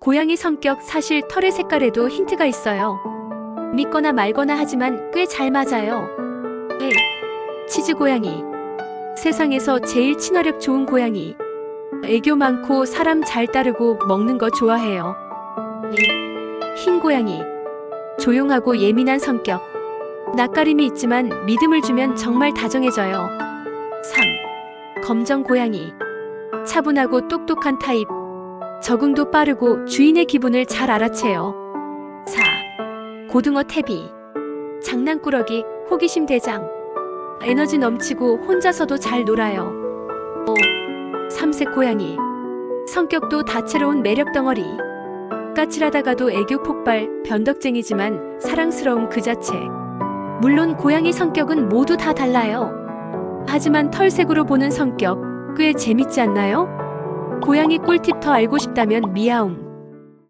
고양이 성격 사실 털의 색깔에도 힌트가 있어요. 믿거나 말거나 하지만 꽤 잘 맞아요. 1. 치즈 고양이. 세상에서 제일 친화력 좋은 고양이. 애교 많고 사람 잘 따르고 먹는 거 좋아해요. 2. 흰 고양이. 조용하고 예민한 성격. 낯가림이 있지만 믿음을 주면 정말 다정해져요. 3. 검정 고양이. 차분하고 똑똑한 타입. 적응도 빠르고 주인의 기분을 잘 알아채요. 4. 고등어 태비. 장난꾸러기, 호기심 대장. 에너지 넘치고 혼자서도 잘 놀아요. 5. 삼색 고양이. 성격도 다채로운 매력 덩어리. 까칠하다가도 애교 폭발, 변덕쟁이지만 사랑스러움 그 자체. 물론 고양이 성격은 모두 다 달라요. 하지만 털색으로 보는 성격 꽤 재밌지 않나요? 고양이 꿀팁 더 알고 싶다면 미아움